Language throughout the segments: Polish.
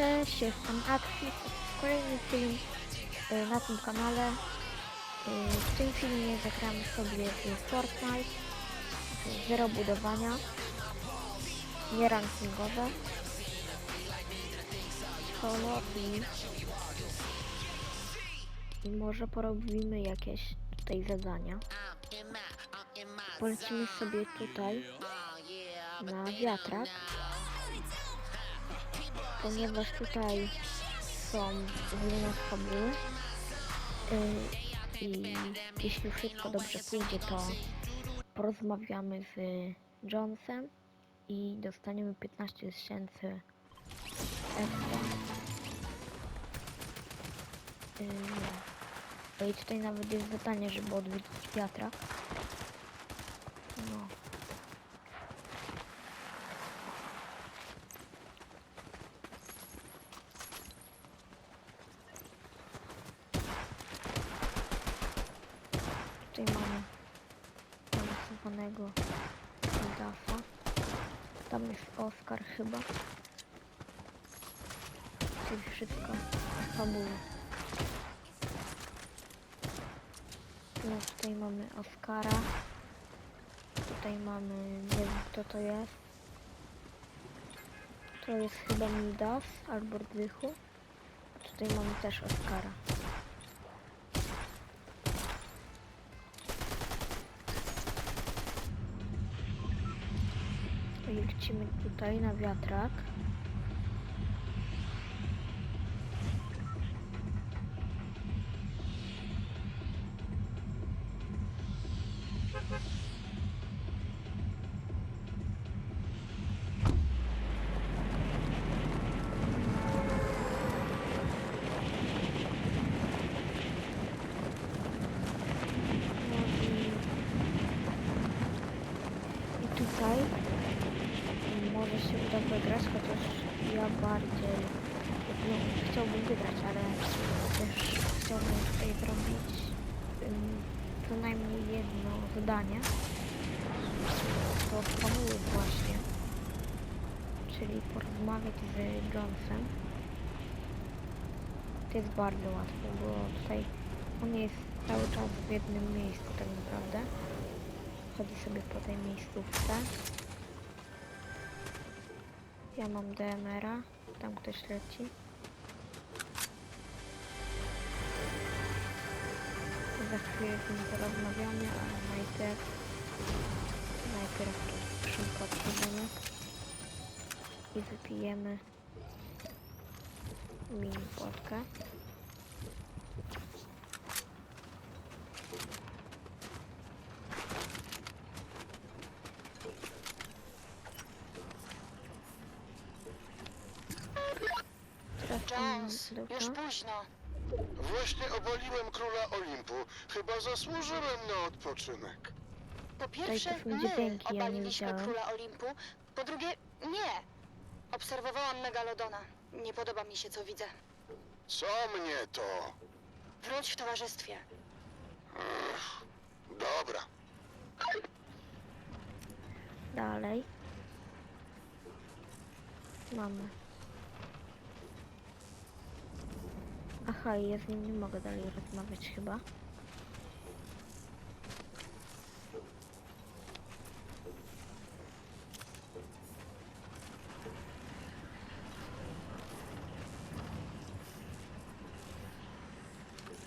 Cześć, jestem Axis. Kolejny film y, na tym kanale. Y, W tym filmie zagramy sobie w Fortnite. Y, Zero budowania. Nie rankingowe. Solo i... I może porobimy jakieś tutaj zadania. Polecimy sobie tutaj na wiatrak ponieważ tutaj są główne fabuły yy, i jeśli wszystko dobrze pójdzie, to porozmawiamy z Jonesem i dostaniemy 15 tysięcy extra. Yy, no i tutaj nawet jest zadanie, żeby odwiedzić wiatrak. No. Tutaj mamy narysowanego Dafa. Tam jest Oskar chyba. Czyli wszystko z fabuły. No tutaj mamy Oskara. Tutaj mamy, nie wiem kto to jest. To jest chyba Midas albo Rdychu. Tutaj mamy też Oskara. Lecimy tutaj na wiatrak. Może się uda wygrać, chociaż ja bardziej no, chciałbym wygrać, ale też chciałbym tutaj zrobić ym, co najmniej jedno zadanie. To fabuły właśnie. Czyli porozmawiać z Jonesem. To jest bardzo łatwe, bo tutaj on jest cały czas w jednym miejscu tak naprawdę. Chodzi sobie po tej miejscówce. Ja mam DMR-a, tam ktoś leci. Za chwilę z nim porozmawiamy, ale najpierw najpierw szybko odchodzimy i wypijemy mini płotkę. Teraz tam Jones, Luka. Już późno. Właśnie obaliłem króla Olimpu. Chyba zasłużyłem na odpoczynek. Po pierwsze, to są my dźwięki, ja nie obaliliśmy króla Olimpu. Po drugie, nie. Obserwowałam Megalodona. Nie podoba mi się, co widzę. Co mnie to? Wróć w towarzystwie. Ech, dobra. Dalej. Mamy. Aha, ja z nim nie mogę dalej rozmawiać chyba.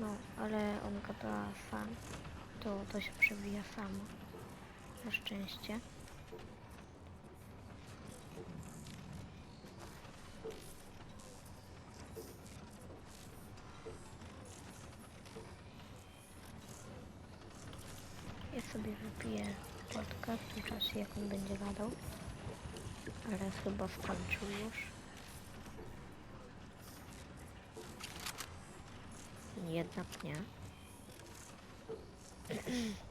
No, ale on gada sam. To, to się przewija samo. Na szczęście. Ja sobie wypiję wodkę w tym czasie, jak on będzie gadał. Ale chyba skończył już. Jednak nie.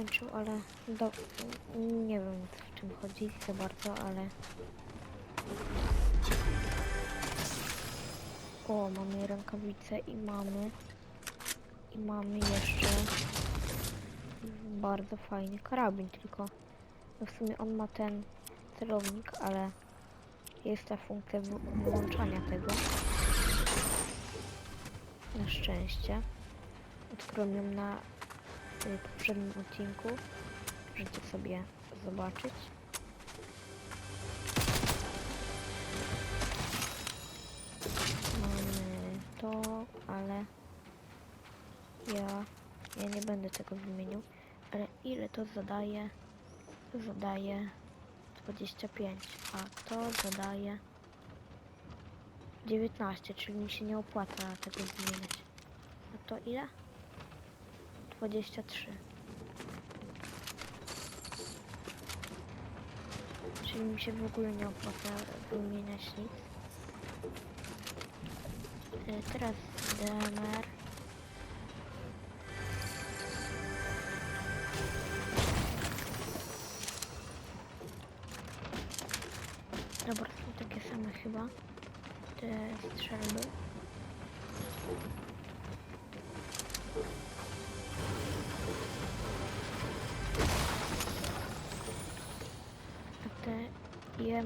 I skończył, ale do, nie wiem czym chodzi za bardzo, ale... O, mamy rękawice i mamy... I mamy jeszcze... Bardzo fajny karabin, tylko... No w sumie on ma ten celownik, ale... Jest ta funkcja wyłączania tego. Na szczęście. Odkryłem ją na y, poprzednim odcinku. Możecie sobie zobaczyć. Mamy to, ale ja, ja nie będę tego wymienił. Ale ile to zadaje? To zadaje 25, a to zadaje 19, czyli mi się nie opłaca tego wymieniać. A to ile? 23. Czyli mi się w ogóle nie opłaca wymieniać nic. Y, Teraz DMR.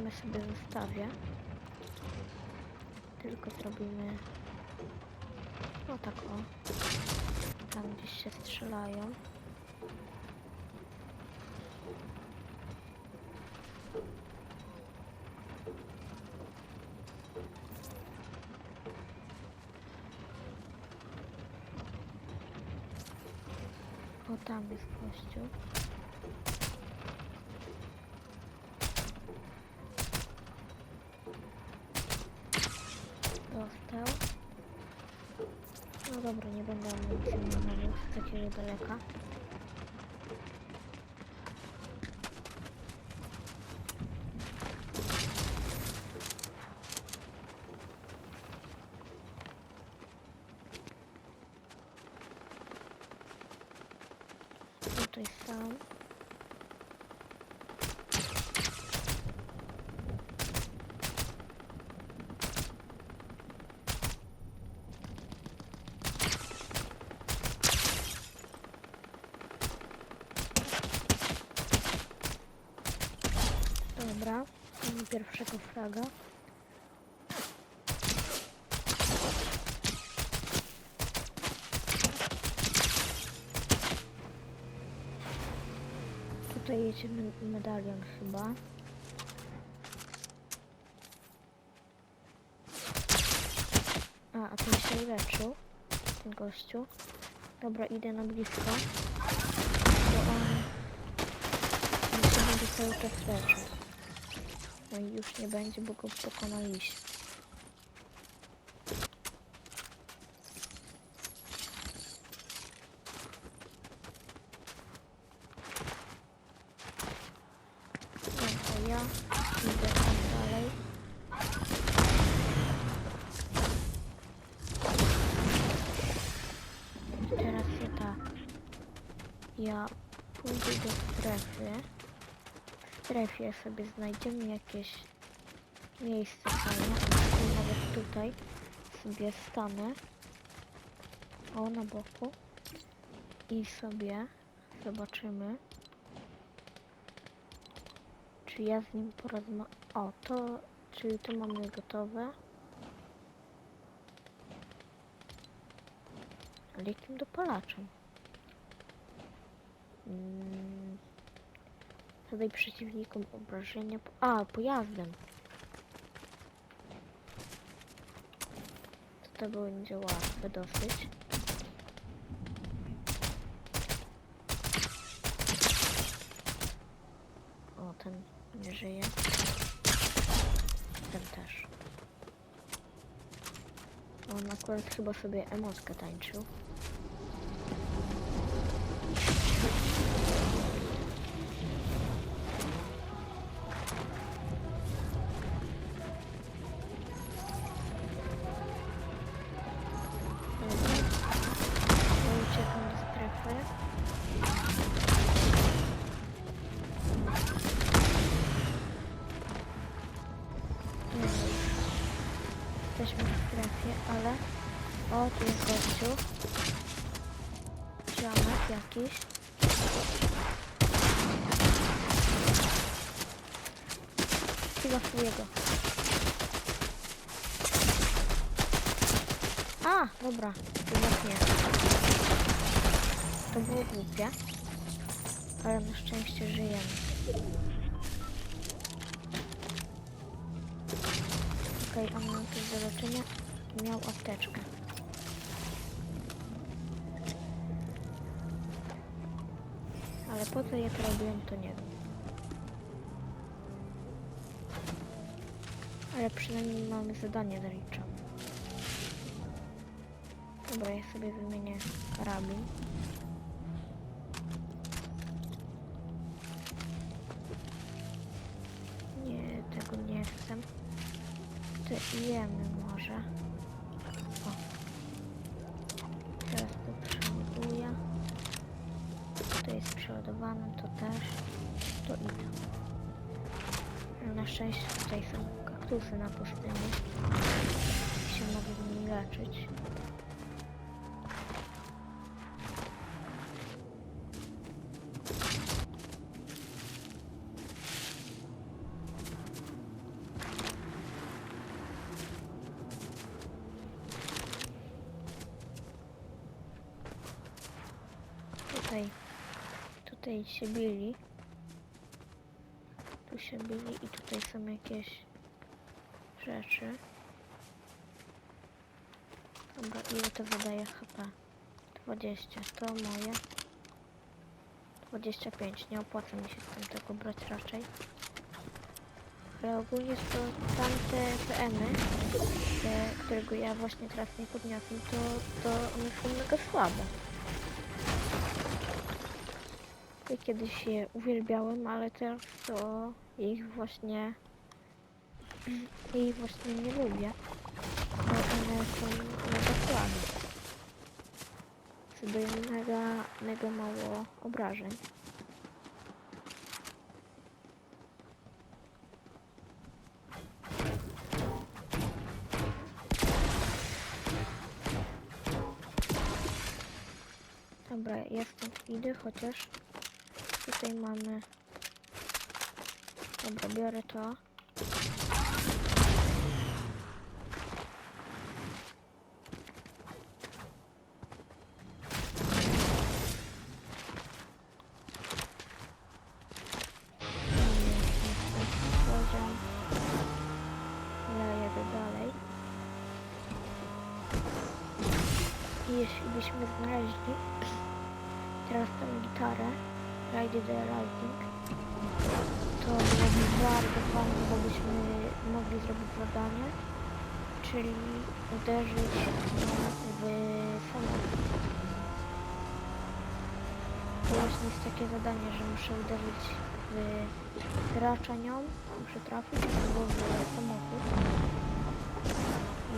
Jemy sobie zostawię. Tylko zrobimy no tak o. Tam gdzieś się strzelają. O tam jest gościu. Dostał. No dobra, nie amunicji namawiał z takiego. Tutaj są. Dobra, mamy pierwszego fraga. Tutaj me- medalion chyba. A, a ten się leczył. Ten gościu. Dobra, idę na blisko. Bo on... On się będzie cały czas leczył. I już nie będzie, bo go pokonaliśmy. Strefie sobie znajdziemy jakieś miejsce fajne. Nawet tutaj sobie stanę. O, na boku. I sobie zobaczymy. Czy ja z nim porozmawiam? O, to, czyli to mamy gotowe. Ale jakim dopalaczem? Mm. Zadaj przeciwnikom obrażenia. po- A, pojazdem. To to będzie łatwe dosyć. O, ten nie żyje. Ten też. On akurat chyba sobie emotkę tańczył. Filofuję go. A, dobra. Jednak nie. To było głupie. Ale na szczęście żyjemy. Okej, okay, on miał coś do. Miał apteczkę. Ale po co je to robiłem, to nie wiem. Ale przynajmniej mamy zadanie zaliczone. Dobra, ja sobie wymienię karabin. Nie, tego nie chcę. To jemy może. O. Teraz to przeładuję. To jest przeładowane, to też. To idę. Na szczęście tutaj są kaktusy na pustyni. Się mogę nimi leczyć. Tutaj, tutaj się bili. Tu się bili i tutaj są jakieś rzeczy. Dobra, ile to wydaje HP? 20, to moje. 25, nie opłaca mi się z tym tego brać raczej. Ale ogólnie to tamte PM-y, którego ja właśnie teraz nie podniosłem, to, to one są mega słabe. Ja kiedyś je uwielbiałem, ale teraz to ich właśnie ich właśnie nie lubię. Bo one są mega słabe. Zadają mega, mega mało obrażeń. Dobra, ja stąd idę, chociaż tutaj mamy... Dobra, biorę to. I jeśli byśmy znaleźli teraz tę gitarę, Ride the Lightning, to byłoby bardzo fajnie, bo byśmy mogli zrobić zadanie, czyli uderzyć w samochód. To właśnie jest takie zadanie, że muszę uderzyć w gracza nią, muszę trafić albo w samochód.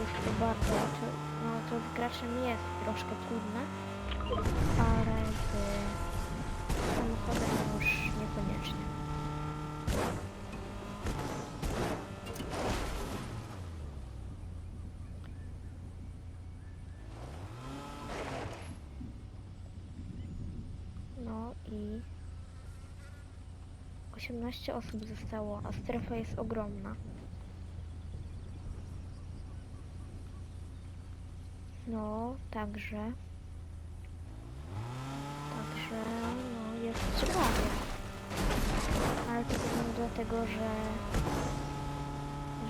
Jest to bardzo, no to z graczem jest troszkę trudne, ale z samochodem już niekoniecznie. No i 18 osób zostało, a strefa jest ogromna. No, także. Także, no, jest ciekawie. Ale to pewnie dlatego, że.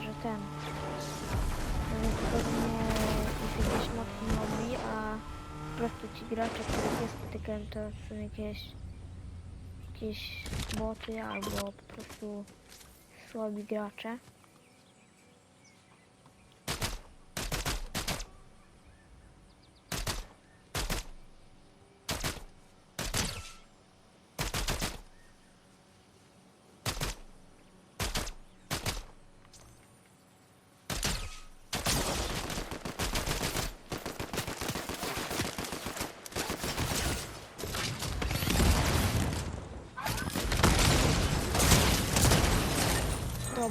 że ten. Pewnie jest jakieś mocne lobby, a po prostu ci gracze, których ja spotykałem, to są jakieś. jakieś boty albo po prostu słabi gracze.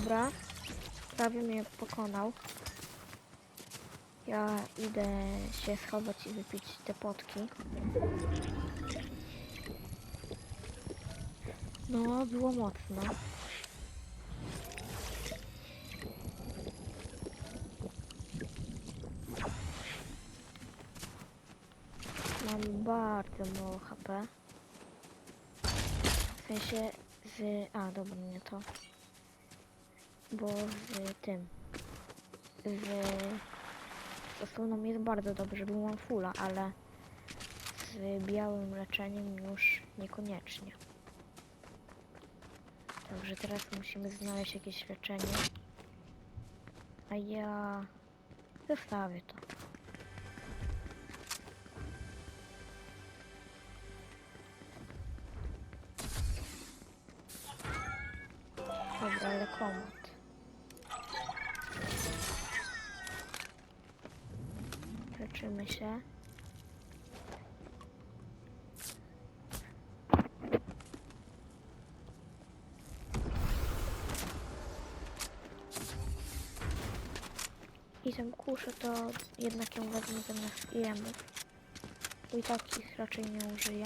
Dobra. Prawie mnie pokonał. Ja idę się schować i wypić te potki. No, było mocno. Mam bardzo mało HP. W sensie z... A, dobra, nie to. Bo z tym. Z... Osłoną jest bardzo dobrze, bo mam fulla, ale z białym leczeniem już niekoniecznie. Także teraz musimy znaleźć jakieś leczenie. A ja zostawię to. Dobra, ale komod. Się. I tam kuszę to jednak ją wezmę zamiast. Bo i takich raczej nie użyję.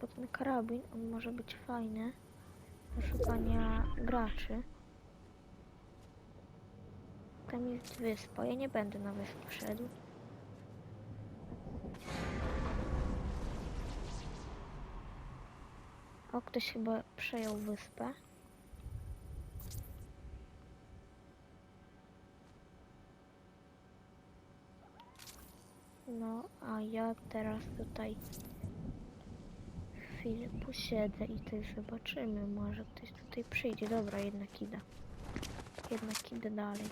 Bo karabin, on może być fajny do szukania graczy. Tam jest wyspa. Ja nie będę na wyspę szedł. O, ktoś chyba przejął wyspę. No, a ja teraz tutaj chwilę posiedzę i tutaj zobaczymy. Może ktoś tutaj przyjdzie. Dobra, jednak idę. Jednak idę dalej.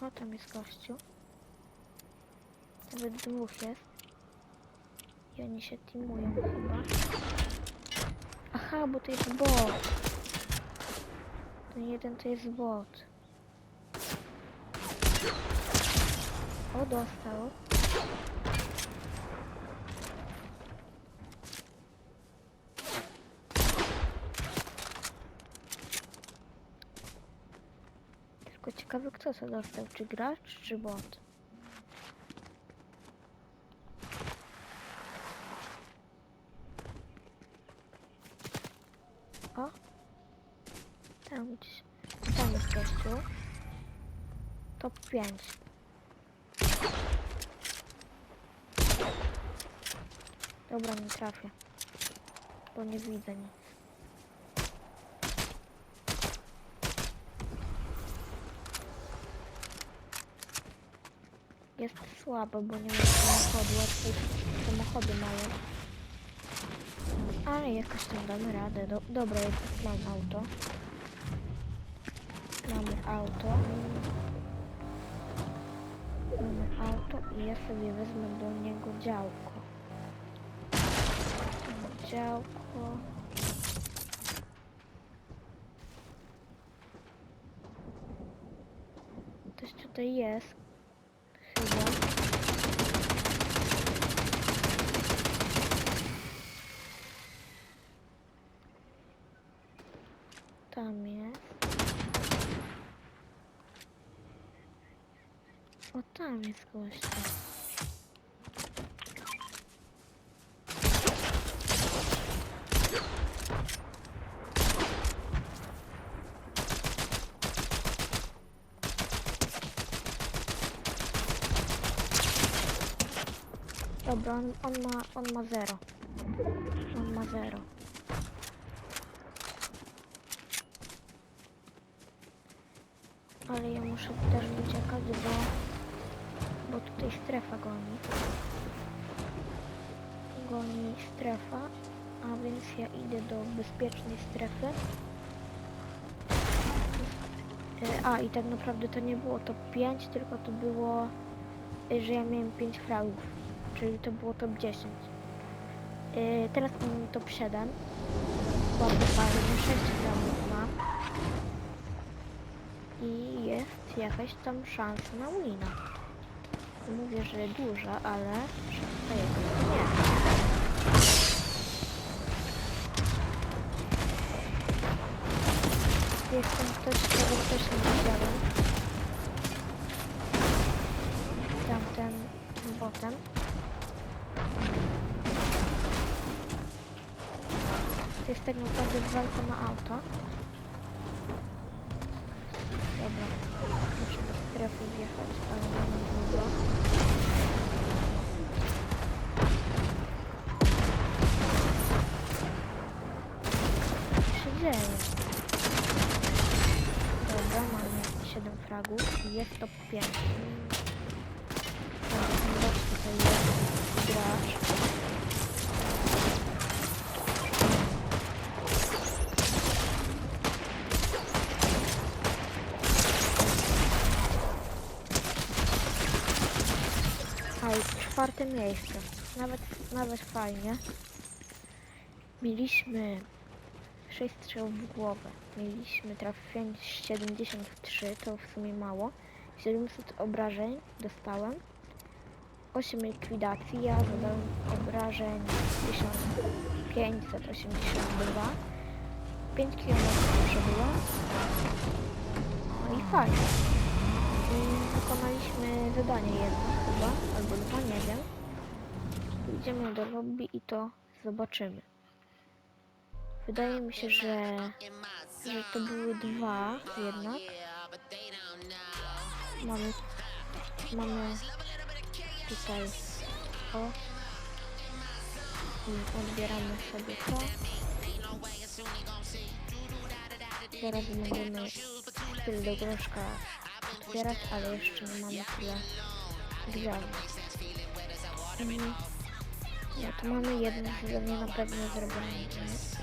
O, tam jest gościu. Nawet dwóch jest. I oni się teamują chyba. Aha, bo to jest bot. Ten jeden to jest bot. O, dostał. Tylko ciekawe kto co dostał, czy gracz, czy bot. O! Tam gdzieś. Tam jest gościu. Top 5. Dobra, nie trafię. Bo nie widzę nic. Jest słabo, bo nie ma samochodu, samochody mają. Ale jakoś tam damy radę. Do, dobra, jest, mam auto. Mamy auto. Auto i ja sobie wezmę do niego działko. Działko. Coś tutaj jest. Chyba. Tam jest. O, tam jest gościu. Dobra, on, on ma, on ma zero. On ma zero. Ale ja muszę też uciekać, bo, bo tutaj strefa goni. Goni strefa, a więc ja idę do bezpiecznej strefy. E, A i tak naprawdę to nie było top 5, tylko to było, e, że ja miałem 5 fragów, czyli to było top 10. E, Teraz mam top 7. Bardzo fajnie, 6 fragów mam. jakaś tam szansa na wina. Mówię, że duża, ale szansa jest nie. Jestem ktoś, kogo też nie widziałem. Tamten botem. To jest tak naprawdę walka na auto. Strefy wjechać, ale nie długo. Co się dzieje? Dobra, mamy 7 fragów i jest top 5. Teraz tutaj jest gracz. A i czwarte miejsce. Nawet, nawet fajnie. Mieliśmy 6 strzałów w głowę. Mieliśmy trafienie 73, to w sumie mało. 700 obrażeń dostałem. 8 likwidacji, ja zadałem obrażeń 1582. 5 km przebyłem. No i fajnie. Wykonaliśmy zadanie jedno chyba, albo dwa, nie wiem. Idziemy do lobby i to zobaczymy. Wydaje mi się, że, że to były dwa jednak. Mamy, mamy tutaj o i odbieramy sobie to. Zaraz będziemy styl do groszka otwierać, ale jeszcze nie mamy tyle gwiazd. Mhm. No to mamy jedno zadanie na pewno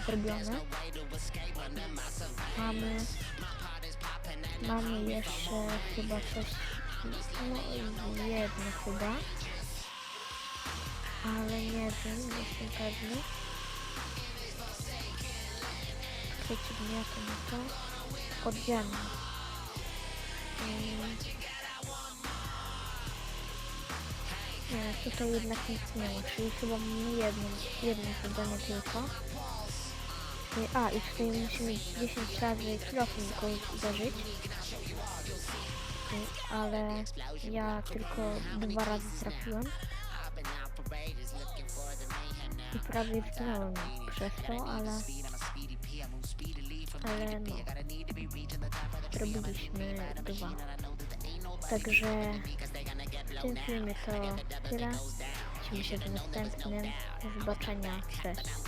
zrobione. Mamy, mamy jeszcze chyba coś, no jedno chyba, ale nie wiem, jestem pewny. Przeciwniaty na to, podziemne. Nie, tutaj jednak nic nie ma, czyli chyba mamy jedno, jedno zadanie tylko. A, i tutaj musimy 10 razy kilofem kogoś uderzyć. Ale ja tylko dwa razy trafiłem. I prawie zginąłem przez to, ale... Ale no... Zrobiliśmy dwa. Także w tym filmie to tyle. Widzimy się w następnym. Do zobaczenia. Cześć.